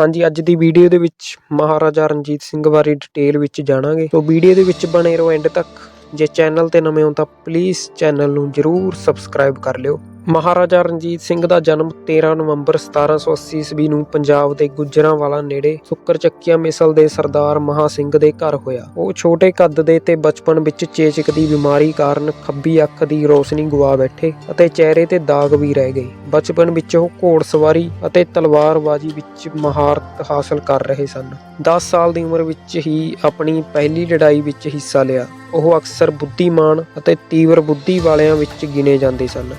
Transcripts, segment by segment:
ਹਾਂਜੀ, ਅੱਜ ਦੀ ਵੀਡੀਓ ਦੇ ਵਿੱਚ ਮਹਾਰਾਜਾ ਰਣਜੀਤ ਸਿੰਘ ਬਾਰੇ ਡਿਟੇਲ ਵਿੱਚ ਜਾਣਾਂਗੇ। ਸੋ ਵੀਡੀਓ ਦੇ ਵਿੱਚ ਬਣੇ ਰਹੋ ਐਂਡ ਤੱਕ। ਜੇ ਚੈਨਲ ਤੇ ਨਵੇਂ ਹੋ ਤਾਂ ਪਲੀਜ਼ ਚੈਨਲ ਨੂੰ ਜਰੂਰ ਸਬਸਕ੍ਰਾਈਬ ਕਰ ਲਿਓ। ਮਹਾਰਾਜਾ ਰਣਜੀਤ ਸਿੰਘ ਦਾ ਜਨਮ 13 ਨਵੰਬਰ 1780 ਈਸਵੀ ਨੂੰ ਪੰਜਾਬ ਦੇ ਗੁਜਰਾਂਵਾਲਾ ਨੇੜੇ ਸੁੱਕਰਚੱਕੀਆਂ ਮਿਸਲ ਦੇ ਸਰਦਾਰ ਮਹਾ ਸਿੰਘ ਦੇ ਘਰ ਹੋਇਆ। ਉਹ ਛੋਟੇ ਕੱਦ ਦੇ ਤੇ ਬਚਪਨ ਵਿੱਚ ਚੇਚਕ ਦੀ ਬਿਮਾਰੀ ਕਾਰਨ ਖੱਬੀ ਅੱਖ ਦੀ ਰੋਸ਼ਨੀ ਗਵਾ ਬੈਠੇ ਅਤੇ ਚਿਹਰੇ ਤੇ ਦਾਗ ਵੀ ਰਹਿ ਗਏ। ਬਚਪਨ ਵਿੱਚ ਉਹ ਘੋੜਸਵਾਰੀ ਅਤੇ ਤਲਵਾਰਬਾਜ਼ੀ ਵਿੱਚ ਮਹਾਰਤ ਹਾਸਲ ਕਰ ਰਹੇ ਸਨ। 10 ਸਾਲ ਦੀ ਉਮਰ ਵਿੱਚ ਹੀ ਆਪਣੀ ਪਹਿਲੀ ਲੜਾਈ ਵਿੱਚ ਹਿੱਸਾ ਲਿਆ। ਉਹ ਅਕਸਰ ਬੁੱਧੀਮਾਨ ਅਤੇ ਤੀਵਰ ਬੁੱਧੀ ਵਾਲਿਆਂ ਵਿੱਚ ਗਿਣੇ ਜਾਂਦੇ ਸਨ।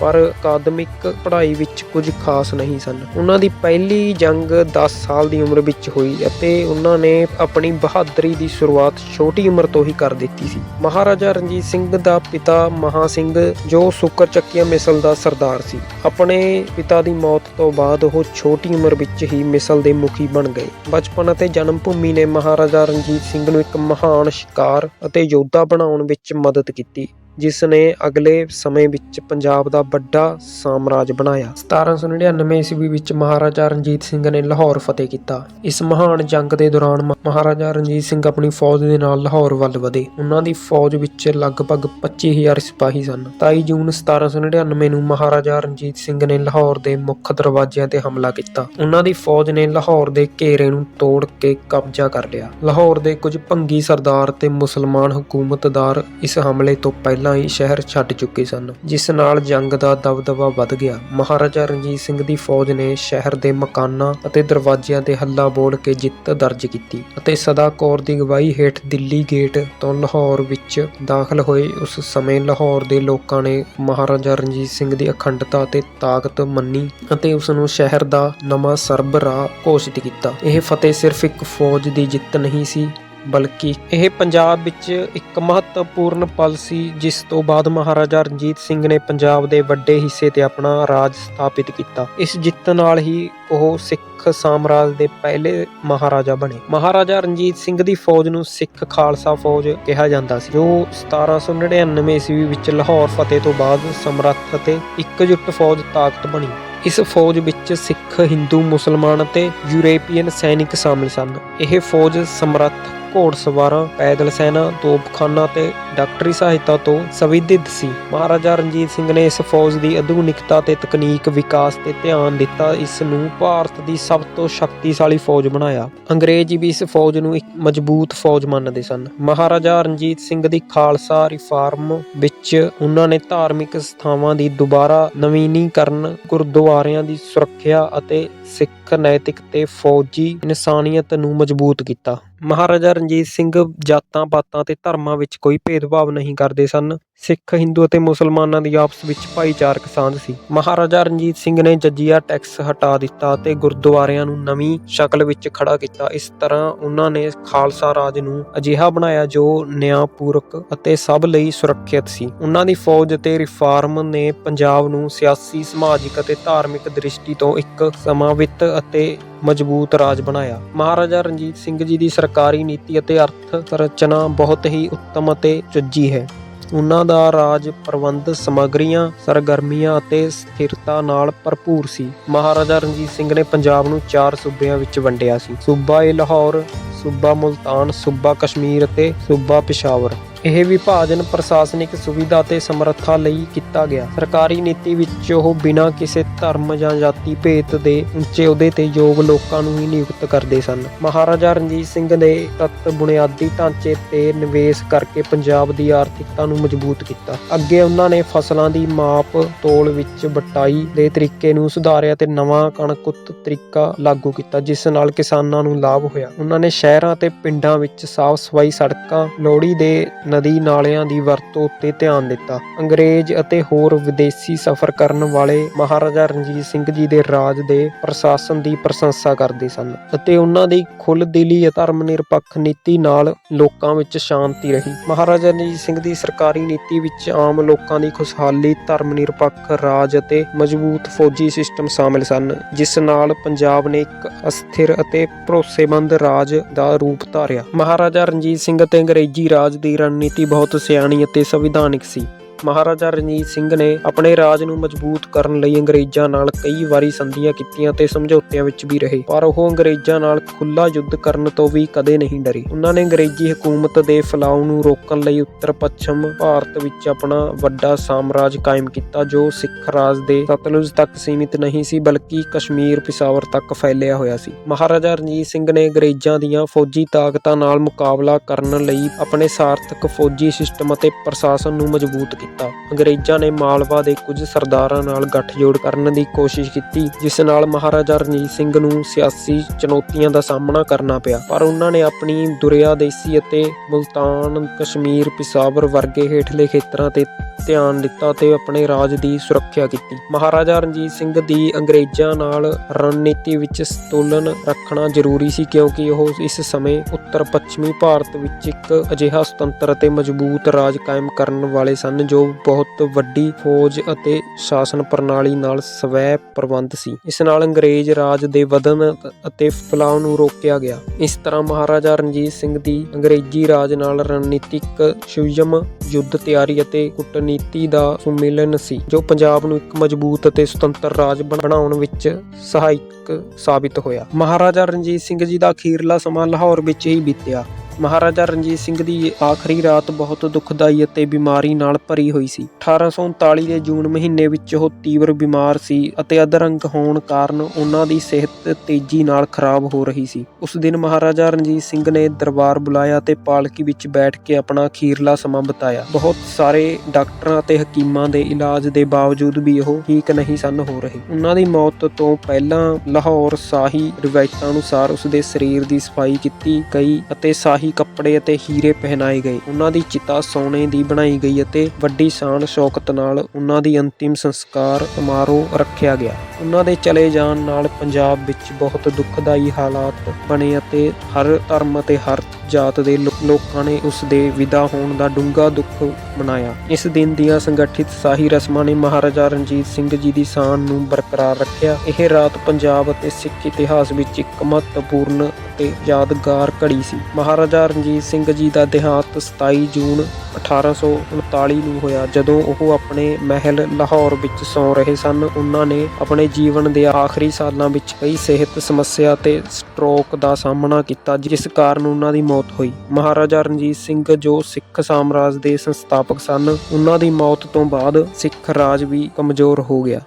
ਪਰ ਅਕਾਦਮਿਕ ਪੜ੍ਹਾਈ ਵਿੱਚ ਕੁਝ ਖਾਸ ਨਹੀਂ ਸਨ। ਉਹਨਾਂ ਦੀ ਪਹਿਲੀ ਜੰਗ 10 ਸਾਲ ਦੀ ਉਮਰ ਵਿੱਚ ਹੋਈ ਅਤੇ ਉਹਨਾਂ ਨੇ ਆਪਣੀ ਬਹਾਦਰੀ ਦੀ ਸ਼ੁਰੂਆਤ ਛੋਟੀ ਉਮਰ ਤੋਂ ਹੀ ਕਰ ਦਿੱਤੀ ਸੀ। ਮਹਾਰਾਜਾ ਰਣਜੀਤ ਸਿੰਘ ਦਾ ਪਿਤਾ ਮਹਾ ਸਿੰਘ, ਜੋ ਸੁੱਕਰ ਚੱਕੀਆਂ ਮਿਸਲ ਦਾ ਸਰਦਾਰ ਸੀ, ਆਪਣੇ ਪਿਤਾ ਦੀ ਮੌਤ ਤੋਂ ਬਾਅਦ ਉਹ ਛੋਟੀ ਉਮਰ ਵਿੱਚ ਹੀ ਮਿਸਲ ਦੇ ਮੁਖੀ ਬਣ ਗਏ। ਬਚਪਨ ਅਤੇ ਜਨਮ ਭੂਮੀ ਨੇ ਮਹਾਰਾਜਾ ਰਣਜੀਤ ਸਿੰਘ ਨੂੰ ਇੱਕ ਮਹਾਨ ਸ਼ਿਕਾਰ ਅਤੇ ਯੋਧਾ ਬਣਾਉਣ ਵਿੱਚ ਮਦਦ ਕੀਤੀ। ਜਿਸ ਨੇ ਅਗਲੇ ਸਮੇਂ ਵਿੱਚ ਪੰਜਾਬ ਦਾ ਵੱਡਾ ਸਾਮਰਾਜ ਬਣਾਇਆ। 1799 ਈਸਵੀ ਵਿੱਚ ਮਹਾਰਾਜਾ ਰਣਜੀਤ ਸਿੰਘ ਨੇ ਲਾਹੌਰ ਫਤਿਹ ਕੀਤਾ। ਇਸ ਮਹਾਨ ਜੰਗ ਦੇ ਦੌਰਾਨ ਮਹਾਰਾਜਾ ਰਣਜੀਤ ਸਿੰਘ ਆਪਣੀ ਫੌਜ ਦੇ ਨਾਲ ਲਾਹੌਰ ਵੱਲ ਵਧੇ। ਉਹਨਾਂ ਦੀ ਫੌਜ ਵਿੱਚ ਲਗਭਗ 25000 ਸਿਪਾਹੀ ਸਨ। 27 ਜੂਨ 1799 ਨੂੰ ਮਹਾਰਾਜਾ ਰਣਜੀਤ ਸਿੰਘ ਨੇ ਲਾਹੌਰ ਦੇ ਮੁੱਖ ਦਰਵਾਜ਼ਿਆਂ ਤੇ ਹਮਲਾ ਕੀਤਾ। ਉਹਨਾਂ ਦੀ ਫੌਜ ਨੇ ਲਾਹੌਰ ਦੇ ਘੇਰੇ ਨੂੰ ਤੋੜ ਕੇ ਕਬਜ਼ਾ ਕਰ ਲਿਆ। ਲਾਹੌਰ ਦੇ ਕੁਝ ਭੰਗੀ ਸਰਦਾਰ ਤੇ ਮੁਸਲਮਾਨ ਹਕੂਮਤਦਾਰ ਇਸ ਹਮਲੇ ਤੋਂ ਪਹਿਲਾਂ ਹੀ ਸ਼ਹਿਰ ਛੱਡ ਚੁੱਕੇ ਸਨ, ਜਿਸ ਨਾਲ ਜੰਗ ਦਾ ਦਬਦਬਾ ਵੱਧ ਗਿਆ। ਮਹਾਰਾਜਾ ਰਣਜੀਤ ਸਿੰਘ ਦੀ ਫੌਜ ਨੇ ਸ਼ਹਿਰ ਦੇ ਮਕਾਨਾਂ ਅਤੇ ਦਰਵਾਜ਼ਿਆਂ ਤੇ ਹੱਲਾ ਬੋਲ ਕੇ ਜਿੱਤ ਦਰਜ ਕੀਤੀ ਅਤੇ ਸਦਾ ਕੌਰ ਦੀ ਅਗਵਾਈ ਹੇਠ ਦਿੱਲੀ ਗੇਟ ਤੋਂ ਲਾਹੌਰ ਵਿੱਚ ਦਾਖਲ ਹੋਏ। ਉਸ ਸਮੇਂ ਲਾਹੌਰ ਦੇ ਲੋਕਾਂ ਨੇ ਮਹਾਰਾਜਾ ਰਣਜੀਤ ਸਿੰਘ ਦੀ ਅਖੰਡਤਾ ਅਤੇ ਤਾਕਤ ਮੰਨੀ ਅਤੇ ਉਸ ਨੂੰ ਸ਼ਹਿਰ ਦਾ ਨਵਾਂ ਸਰਬਰਾਹ ਘੋਸ਼ਿਤ ਕੀਤਾ। ਇਹ ਫਤਿਹ ਸਿਰਫ ਇੱਕ ਫੌਜ ਦੀ ਜਿੱਤ ਨਹੀਂ ਸੀ ਬਲਕਿ ਇਹ ਪੰਜਾਬ ਵਿੱਚ ਇੱਕ ਮਹੱਤਵਪੂਰਨ ਪਲ ਸੀ, ਜਿਸ ਤੋਂ ਬਾਅਦ ਮਹਾਰਾਜਾ ਰਣਜੀਤ ਸਿੰਘ ਨੇ ਪੰਜਾਬ ਦੇ ਵੱਡੇ ਹਿੱਸੇ ਤੇ ਆਪਣਾ ਰਾਜ ਸਥਾਪਿਤ ਕੀਤਾ। ਇਸ ਜਿੱਤ ਨਾਲ ਹੀ ਉਹ ਸਿੱਖ ਸਾਮਰਾਜ ਦੇ ਪਹਿਲੇ ਮਹਾਰਾਜਾ ਬਣੇ। ਮਹਾਰਾਜਾ ਰਣਜੀਤ ਸਿੰਘ ਦੀ ਫੌਜ ਨੂੰ ਸਿੱਖ ਖਾਲਸਾ ਫੌਜ ਕਿਹਾ ਜਾਂਦਾ ਸੀ, ਜੋ 1799 ਈਸਵੀ ਵਿੱਚ ਲਾਹੌਰ ਫਤਿਹ ਤੋਂ ਬਾਅਦ ਸਮਰੱਥ ਅਤੇ ਇਕਜੁੱਟ ਫੌਜ ਤਾਕਤ ਬਣੀ। ਇਸ ਫੌਜ ਵਿੱਚ ਸਿੱਖ, ਹਿੰਦੂ, ਮੁਸਲਮਾਨ ਅਤੇ ਯੂਰਪੀਅਨ ਸੈਨਿਕ ਸ਼ਾਮਿਲ ਸਨ। ਇਹ ਫੌਜ ਸਮਰੱਥ ਘੋੜਸਵਾਰਾਂ, ਪੈਦਲ ਸੈਨਾ, ਤੋਪਖਾਨਾ ਤੇ ਡਾਕਟਰੀ ਸਹਾਇਤਾ ਤੋਂ ਸੰਵਿਧਿਤ ਸੀ। ਮਹਾਰਾਜਾ ਰਣਜੀਤ ਸਿੰਘ ਨੇ ਇਸ ਫੌਜ ਦੀ ਆਧੁਨਿਕਤਾ ਤੇ ਤਕਨੀਕ ਵਿਕਾਸ ਤੇ ਧਿਆਨ ਦਿੱਤਾ। ਇਸ ਨੂੰ ਭਾਰਤ ਦੀ ਸਭ ਤੋਂ ਸ਼ਕਤੀਸ਼ਾਲੀ ਫੌਜ ਬਣਾਇਆ। ਅੰਗਰੇਜ਼ ਵੀ ਇਸ ਫੌਜ ਨੂੰ ਇੱਕ ਮਜ਼ਬੂਤ ਫੌਜ ਮੰਨਦੇ ਸਨ। ਮਹਾਰਾਜਾ ਰਣਜੀਤ ਸਿੰਘ ਦੀ ਖਾਲਸਾ ਰਿਫਾਰਮ ਵਿੱਚ ਉਹਨਾਂ ਨੇ ਧਾਰਮਿਕ ਸਥਾਵਾਂ ਦੀ ਦੁਬਾਰਾ ਨਵੀਨੀਕਰਨ, ਗੁਰਦੁਆਰਿਆਂ ਦੀ ਸੁਰੱਖਿਆ ਅਤੇ ਸਿੱਖ ਨੈਤਿਕ ਤੇ ਫੌਜੀ ਇਨਸਾਨੀਅਤ ਨੂੰ ਮਜ਼ਬੂਤ ਕੀਤਾ। ਮਹਾਰਾਜਾ ਰਣਜੀਤ ਸਿੰਘ ਜਾਤਾਂ ਪਾਤਾਂ ਅਤੇ ਧਰਮਾਂ ਵਿੱਚ ਕੋਈ ਭੇਦਭਾਵ ਨਹੀਂ ਕਰਦੇ ਸਨ। ਸਿੱਖ, ਹਿੰਦੂ ਅਤੇ ਮੁਸਲਮਾਨਾਂ ਦੀ ਆਪਸ ਵਿੱਚ ਭਾਈਚਾਰਕ ਸਾਂਝ ਸੀ। ਮਹਾਰਾਜਾ ਰਣਜੀਤ ਸਿੰਘ ਨੇ ਜੱਜੀਆ ਟੈਕਸ ਹਟਾ ਦਿੱਤਾ ਅਤੇ ਗੁਰਦੁਆਰਿਆਂ ਨੂੰ ਨਵੀਂ ਸ਼ਕਲ ਵਿੱਚ ਖੜਾ ਕੀਤਾ। ਇਸ ਤਰ੍ਹਾਂ ਉਹਨਾਂ ਨੇ ਖਾਲਸਾ ਰਾਜ ਨੂੰ ਅਜਿਹਾ ਬਣਾਇਆ ਜੋ ਨਿਆਂਪੂਰਕ ਅਤੇ ਸਭ ਲਈ ਸੁਰੱਖਿਅਤ ਸੀ। ਉਹਨਾਂ ਦੀ ਫੌਜ ਅਤੇ ਰਿਫਾਰਮ ਨੇ ਪੰਜਾਬ ਨੂੰ ਸਿਆਸੀ, ਸਮਾਜਿਕ ਅਤੇ ਧਾਰਮਿਕ ਦ੍ਰਿਸ਼ਟੀ ਤੋਂ ਇੱਕ ਸਮਾਵਿਤ ਅਤੇ ਮਜ਼ਬੂਤ ਰਾਜ ਬਣਾਇਆ। ਮਹਾਰਾਜਾ ਰਣਜੀਤ ਸਿੰਘ ਜੀ ਦੀ ਸਰਕਾਰੀ ਨੀਤੀ ਅਤੇ ਅਰਥ ਸੰਰਚਨਾ ਬਹੁਤ ਹੀ ਉੱਤਮ ਅਤੇ ਸੁਚੱਜੀ ਹੈ। ਉਹਨਾਂ ਦਾ ਰਾਜ ਪ੍ਰਬੰਧ ਸਮਗਰੀਆਂ, ਸਰਗਰਮੀਆਂ ਅਤੇ ਸਥਿਰਤਾ ਨਾਲ ਭਰਪੂਰ ਸੀ। ਮਹਾਰਾਜਾ ਰਣਜੀਤ ਸਿੰਘ ਨੇ ਪੰਜਾਬ ਨੂੰ ਚਾਰ ਸੂਬਿਆਂ ਵਿੱਚ ਵੰਡਿਆ ਸੀ। ਸੂਬਾ ਏ ਲਾਹੌਰ, ਸੂਬਾ ਮੁਲਤਾਨ, ਸੂਬਾ ਕਸ਼ਮੀਰ ਅਤੇ ਸੂਬਾ ਪਿਸ਼ਾਵਰ। ਇਹ ਵਿਭਾਜਨ ਪ੍ਰਸ਼ਾਸਨਿਕ ਸੁਵਿਧਾ ਅਤੇ ਸਮਰੱਥਾ ਲਈ ਕੀਤਾ ਗਿਆ। ਸਰਕਾਰੀ ਨੀਤੀ ਵਿੱਚ ਉਹ ਬਿਨਾਂ ਕਿਸੇ ਧਰਮ ਜਾਂ ਜਾਤੀ ਭੇਦ ਦੇ ਉੱਚੇ ਅਹੁਦੇ ਤੇ ਯੋਗ ਲੋਕਾਂ ਨੂੰ ਹੀ ਨਿਯੁਕਤ ਕਰਦੇ ਸਨ। ਮਹਾਰਾਜਾ ਰਣਜੀਤ ਸਿੰਘ ਨੇ ਤੱਤ ਬੁਨਿਆਦੀ ਢਾਂਚੇ ਤੇ ਨਿਵੇਸ਼ ਕਰਕੇ ਪੰਜਾਬ ਦੀ ਆਰਥਿਕਤਾ ਨੂੰ ਮਜ਼ਬੂਤ ਕੀਤਾ। ਅੱਗੇ ਉਹਨਾਂ ਨੇ ਫਸਲਾਂ ਦੀ ਮਾਪ ਤੋਲ ਵਿੱਚ ਬਟਾਈ ਦੇ ਤਰੀਕੇ ਨੂੰ ਸੁਧਾਰਿਆ ਤੇ ਨਵਾਂ ਕਣਕੁੱਤ ਤਰੀਕਾ ਲਾਗੂ ਕੀਤਾ, ਜਿਸ ਨਾਲ ਕਿਸਾਨਾਂ ਨੂੰ ਲਾਭ ਹੋਇਆ। ਉਹਨਾਂ ਨੇ ਸ਼ਹਿਰਾਂ ਤੇ ਪਿੰਡਾਂ ਵਿੱਚ ਸਾਫ਼ ਸਫ਼ਾਈ ਸੜਕਾਂ, ਲੋਹੜੀ ਦੇ ਨਦੀ ਨਾਲਿਆਂ ਦੀ ਵਰਤੋਂ ਉੱਤੇ ਧਿਆਨ ਦਿੱਤਾ। ਅੰਗਰੇਜ਼ ਅਤੇ ਹੋਰ ਵਿਦੇਸ਼ੀ ਸਫ਼ਰ ਕਰਨ ਵਾਲੇ ਮਹਾਰਾਜਾ ਰਣਜੀਤ ਸਿੰਘ ਜੀ ਦੇ ਰਾਜ ਦੇ ਪ੍ਰਸ਼ਾਸਨ ਦੀ ਪ੍ਰਸ਼ੰਸਾ ਕਰਦੇ ਸਨ ਅਤੇ ਉਹਨਾਂ ਦੀ ਖੁੱਲ੍ਹਦਿਲੀ ਅਤੇ ਧਰਮ ਨਿਰਪੱਖ ਨੀਤੀ ਨਾਲ ਲੋਕਾਂ ਵਿੱਚ ਸ਼ਾਂਤੀ ਰਹੀ। ਮਹਾਰਾਜਾ ਰਣਜੀਤ ਸਿੰਘ ਦੀ ਸਰਕਾਰੀ ਨੀਤੀ ਵਿੱਚ ਆਮ ਲੋਕਾਂ ਦੀ ਖੁਸ਼ਹਾਲੀ ਧਰਮ ਨਿਰਪੱਖ ਰਾਜ ਅਤੇ ਮਜ਼ਬੂਤ ਫੌਜੀ ਸਿਸਟਮ ਸ਼ਾਮਿਲ ਸਨ, ਜਿਸ ਨਾਲ ਪੰਜਾਬ ਨੇ ਇੱਕ ਅਸਥਿਰ ਅਤੇ ਭਰੋਸੇਮੰਦ ਰਾਜ ਦਾ ਰੂਪ ਧਾਰਿਆ। ਮਹਾਰਾਜਾ ਰਣਜੀਤ ਸਿੰਘ ਅਤੇ ਅੰਗਰੇਜ਼ੀ ਰਾਜ ਦੀ ਰਣ ਰਣਨੀਤੀ ਬਹੁਤ ਸਿਆਣੀ ਅਤੇ ਸੰਵਿਧਾਨਕ ਸੀ। ਮਹਾਰਾਜਾ ਰਣਜੀਤ ਸਿੰਘ ਨੇ ਆਪਣੇ ਰਾਜ ਨੂੰ ਮਜ਼ਬੂਤ ਕਰਨ ਲਈ ਅੰਗਰੇਜ਼ਾਂ ਨਾਲ ਕਈ ਵਾਰੀ ਸੰਧੀਆਂ ਕੀਤੀਆਂ ਤੇ ਸਮਝੌਤਿਆਂ ਵਿੱਚ ਵੀ ਰਹੇ। ਪਰ ਉਹ ਅੰਗਰੇਜ਼ਾਂ ਨਾਲ ਖੁੱਲਾ ਯੁੱਧ ਕਰਨ ਤੋਂ ਵੀ ਕਦੇ ਨਹੀਂ ਡਰੇ। ਉਹਨਾਂ ਨੇ ਅੰਗਰੇਜ਼ੀ ਹਕੂਮਤ ਦੇ ਫੈਲਾਅ ਨੂੰ ਰੋਕਣ ਲਈ ਉੱਤਰ ਪੱਛਮ ਭਾਰਤ ਵਿੱਚ ਆਪਣਾ ਵੱਡਾ ਸਾਮਰਾਜ ਕਾਇਮ ਕੀਤਾ, ਜੋ ਸਿੱਖ ਰਾਜ ਦੇ ਸਤਲੁਜ ਤੱਕ ਸੀਮਿਤ ਨਹੀਂ ਸੀ, ਬਲਕਿ ਕਸ਼ਮੀਰ ਪਿਸ਼ਾਵਰ ਤੱਕ ਫੈਲਿਆ ਹੋਇਆ ਸੀ। ਮਹਾਰਾਜਾ ਰਣਜੀਤ ਸਿੰਘ ਨੇ ਅੰਗਰੇਜ਼ਾਂ ਦੀਆਂ ਫੌਜੀ ਤਾਕਤਾਂ ਨਾਲ ਮੁਕਾਬਲਾ ਕਰਨ ਲਈ ਆਪਣੇ ਸਾਰਥਕ ਫੌਜੀ ਸਿਸਟਮ ਅਤੇ ਪ੍ਰਸ਼ਾਸਨ ਨੂੰ ਮਜ਼ਬੂਤ ਕੀਤਾ। ਅੰਗਰੇਜ਼ਾਂ ਨੇ ਮਾਲਵਾ ਦੇ ਕੁਝ ਸਰਦਾਰਾਂ ਨਾਲ ਗੱਠਜੋੜ ਕਰਨ ਦੀ ਕੋਸ਼ਿਸ਼ ਕੀਤੀ, ਜਿਸ ਨਾਲ ਮਹਾਰਾਜਾ ਰਣਜੀਤ ਸਿੰਘ ਨੂੰ ਸਿਆਸੀ ਚੁਣੌਤੀਆਂ ਦਾ ਸਾਹਮਣਾ ਕਰਨਾ ਪਿਆ। ਪਰ ਉਹਨਾਂ ਨੇ ਆਪਣੀ ਦੁਰਿਆਦੇਸੀ ਅਤੇ ਮੁਲਤਾਨ ਕਸ਼ਮੀਰ ਪਿਸ਼ਾਵਰ ਵਰਗੇ ਹੇਠਲੇ ਖੇਤਰਾਂ ਤੇ ਧਿਆਨ ਦਿੱਤਾ ਤੇ ਆਪਣੇ ਰਾਜ ਦੀ ਸੁਰੱਖਿਆ ਕੀਤੀ। ਮਹਾਰਾਜਾ ਰਣਜੀਤ ਸਿੰਘ ਦੀ ਅੰਗਰੇਜ਼ਾਂ ਨਾਲ ਰਣਨੀਤੀ ਵਿੱਚ ਸੰਤੁਲਨ ਰੱਖਣਾ ਜ਼ਰੂਰੀ ਸੀ ਕਿਉਂਕਿ ਉਹ ਇਸ ਸਮੇਂ ਉੱਤਰ ਪੱਛਮੀ ਭਾਰਤ ਵਿੱਚ ਇੱਕ ਅਜਿਹਾ ਸੁਤੰਤਰ ਅਤੇ ਮਜ਼ਬੂਤ ਰਾਜ ਕਾਇਮ ਕਰਨ ਵਾਲੇ ਸਨ ਜੋ ਬਹੁਤ ਵੱਡੀ ਫੌਜ ਅਤੇ ਸ਼ਾਸਨ ਪ੍ਰਣਾਲੀ ਨਾਲ ਸਵੈ ਪ੍ਰਬੰਧ ਸੀ। ਇਸ ਨਾਲ ਅੰਗਰੇਜ਼ ਰਾਜ ਦੇ ਵਧਣ ਅਤੇ ਫੈਲਾਅ ਨੂੰ ਰੋਕਿਆ ਗਿਆ। ਇਸ ਤਰ੍ਹਾਂ ਮਹਾਰਾਜਾ ਰਣਜੀਤ ਸਿੰਘ ਦੀ ਅੰਗਰੇਜ਼ੀ ਰਾਜ ਨਾਲ ਰਣਨੀਤਿਕ ਸੰਯਮ, ਯੁੱਧ ਤਿਆਰੀ ਅਤੇ ਕੂਟਨੀਤੀ ਦਾ ਸੁਮੇਲਨ ਸੀ, ਜੋ ਪੰਜਾਬ ਨੂੰ ਇੱਕ ਮਜ਼ਬੂਤ ਅਤੇ ਸੁਤੰਤਰ ਰਾਜ ਬਣਾਉਣ ਵਿੱਚ ਸਹਾਇਕ ਸਾਬਿਤ ਹੋਇਆ। ਮਹਾਰਾਜਾ ਰਣਜੀਤ ਸਿੰਘ ਜੀ ਦਾ ਅਖੀਰਲਾ ਸਮਾਂ ਲਾਹੌਰ ਵਿੱਚ ਹੀ ਬੀਤਿਆ। ਮਹਾਰਾਜਾ ਰਣਜੀਤ ਸਿੰਘ ਦੀ ਆਖਰੀ ਰਾਤ ਬਹੁਤ ਦੁਖਦਾਈ ਅਤੇ ਬਿਮਾਰੀ ਨਾਲ ਭਰੀ ਹੋਈ ਸੀ। 1839 ਦੇ ਜੂਨ ਮਹੀਨੇ ਵਿੱਚ ਉਹ ਤੀਵਰ ਬਿਮਾਰ ਸੀ ਅਤੇ ਅਧਰੰਗ ਹੋਣ ਕਾਰਨ ਉਹਨਾਂ ਦੀ ਸਿਹਤ ਤੇਜ਼ੀ ਨਾਲ ਖਰਾਬ ਹੋ ਰਹੀ ਸੀ। ਉਸ ਦਿਨ ਮਹਾਰਾਜਾ ਰਣਜੀਤ ਸਿੰਘ ਨੇ ਦਰਬਾਰ ਬੁਲਾਇਆ ਤੇ ਪਾਲਕੀ ਵਿੱਚ ਬੈਠ ਕੇ ਆਪਣਾ ਅਖੀਰਲਾ ਸਮਾਂ ਬਿਤਾਇਆ। ਬਹੁਤ ਸਾਰੇ ਡਾਕਟਰਾਂ ਅਤੇ ਹਕੀਮਾਂ ਦੇ ਇਲਾਜ ਦੇ ਬਾਵਜੂਦ ਵੀ ਉਹ ਠੀਕ ਨਹੀਂ ਸਨ ਹੋ ਰਹੇ। ਉਹਨਾਂ ਦੀ ਮੌਤ ਤੋਂ ਪਹਿਲਾਂ ਲਾਹੌਰ ਸ਼ਾਹੀ ਰਵਾਇਤਾਂ ਅਨੁਸਾਰ ਉਸ ਦੇ ਸਰੀਰ ਦੀ ਸਫ਼ਾਈ ਕੀਤੀ ਗਈ ਅਤੇ ਸ਼ਾਹੀ ਕੱਪੜੇ ਅਤੇ ਹੀਰੇ ਪਹਿਨਾਏ ਗਏ। ਉਹਨਾਂ ਦੀ ਚਿਤਾ ਸੋਨੇ ਦੀ ਬਣਾਈ ਗਈ ਅਤੇ ਵੱਡੀ ਸ਼ਾਨ ਸ਼ੌਕਤ ਨਾਲ ਉਹਨਾਂ ਦੀ ਅੰਤਿਮ ਸੰਸਕਾਰ ਸਮਾਰੋਹ ਰੱਖਿਆ ਗਿਆ। ਉਹਨਾਂ ਦੇ ਚਲੇ ਜਾਣ ਨਾਲ ਪੰਜਾਬ ਵਿੱਚ ਬਹੁਤ ਦੁੱਖਦਾਈ ਹਾਲਾਤ ਬਣੇ ਅਤੇ ਹਰ ਧਰਮ ਅਤੇ ਹਰ ਜਾਤ ਦੇ ਲੋਕਾਂ ਨੇ ਉਸ ਦੇ ਵਿਦਾ ਹੋਣ ਦਾ ਡੂੰਘਾ ਦੁੱਖ ਮਨਾਇਆ। ਇਸ ਦਿਨ ਦੀਆਂ ਸੰਗਠਿਤ ਸ਼ਾਹੀ ਰਸਮਾਂ ਨੇ ਮਹਾਰਾਜਾ ਰਣਜੀਤ ਸਿੰਘ ਜੀ ਦੀ ਸ਼ਾਨ ਨੂੰ ਬਰਕਰਾਰ ਰੱਖਿਆ। ਇਹ ਰਾਤ ਪੰਜਾਬ ਅਤੇ ਸਿੱਖ ਇਤਿਹਾਸ ਵਿੱਚ ਇੱਕ ਮਹੱਤਵਪੂਰਨ ਅਤੇ ਯਾਦਗਾਰ ਘੜੀ ਸੀ। ਮਹਾਰਾਜਾ ਰਣਜੀਤ ਸਿੰਘ ਜੀ ਦਾ ਦੇਹਾਂਤ 27 ਜੂਨ 1839 ਨੂੰ ਹੋਇਆ, ਜਦੋਂ ਉਹ ਆਪਣੇ ਮਹਿਲ ਲਾਹੌਰ ਵਿੱਚ ਸੌਂ ਰਹੇ ਸਨ। ਉਹਨਾਂ ਨੇ ਆਪਣੇ ਜੀਵਨ ਦੇ ਆਖਰੀ ਸਾਲਾਂ ਵਿੱਚ ਕਈ ਸਿਹਤ ਸਮੱਸਿਆ ਤੇ ਸਟ੍ਰੋਕ ਦਾ ਸਾਹਮਣਾ ਕੀਤਾ, ਜਿਸ ਕਾਰਨ ਉਹਨਾਂ ਦੀ ਮੌਤ ਹੋਈ। ਮਹਾਰਾਜਾ ਰਣਜੀਤ ਸਿੰਘ, ਜੋ ਸਿੱਖ ਸਾਮਰਾਜ ਦੇ ਸੰਸਥਾਪਕ ਸਨ, ਉਹਨਾਂ ਦੀ ਮੌਤ ਤੋਂ ਬਾਅਦ ਸਿੱਖ ਰਾਜ ਵੀ ਕਮਜ਼ੋਰ ਹੋ ਗਿਆ।